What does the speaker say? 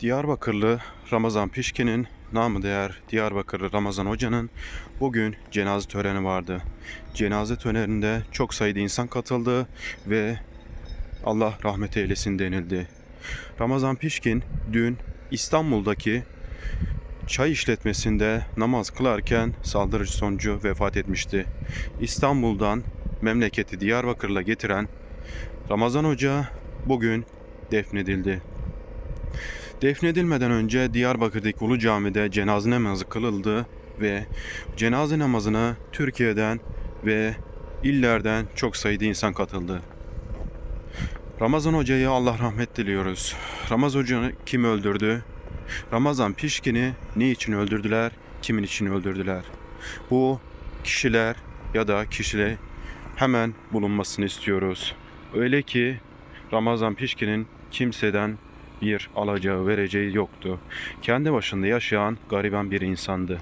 Diyarbakırlı Ramazan Pişkin'in namı değer Diyarbakırlı Ramazan Hoca'nın bugün cenaze töreni vardı. Cenaze töreninde çok sayıda insan katıldı ve Allah rahmet eylesin denildi. Ramazan Pişkin dün İstanbul'daki çay işletmesinde namaz kılarken saldırı sonucu vefat etmişti. İstanbul'dan memleketi Diyarbakır'la getiren Ramazan Hoca bugün defnedildi. Defnedilmeden önce Diyarbakır'daki Ulu Cami'de cenaze namazı kılındı ve cenaze namazına Türkiye'den ve illerden çok sayıda insan katıldı. Ramazan Hoca'ya Allah rahmet diliyoruz. Ramazan Hoca'yı kim öldürdü? Ramazan Pişkin'i niçin öldürdüler? Kimin için öldürdüler? Bu kişiler ya da kişiler hemen bulunmasını istiyoruz. Öyle ki Ramazan Pişkin'in kimseden bir alacağı vereceği yoktu. Kendi başında yaşayan gariban bir insandı.